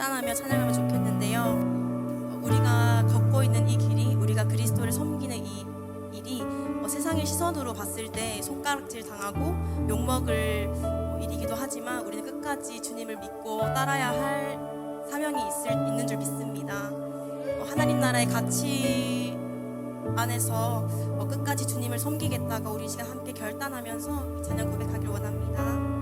결단하며 찬양하면 좋겠는데요. 우리가 걷고 있는 이 길이 우리가 그리스도를 섬기는 이 일이 어, 세상의 시선으로 봤을 때 손가락질 당하고 욕먹을 뭐 일이기도 하지만 우리는 끝까지 주님을 믿고 따라야 할 사명이 있을, 있는 줄 믿습니다. 어, 하나님 나라의 가치 안에서 어, 끝까지 주님을 섬기겠다가 우리 시간 함께 결단하면서 찬양 고백하길 원합니다.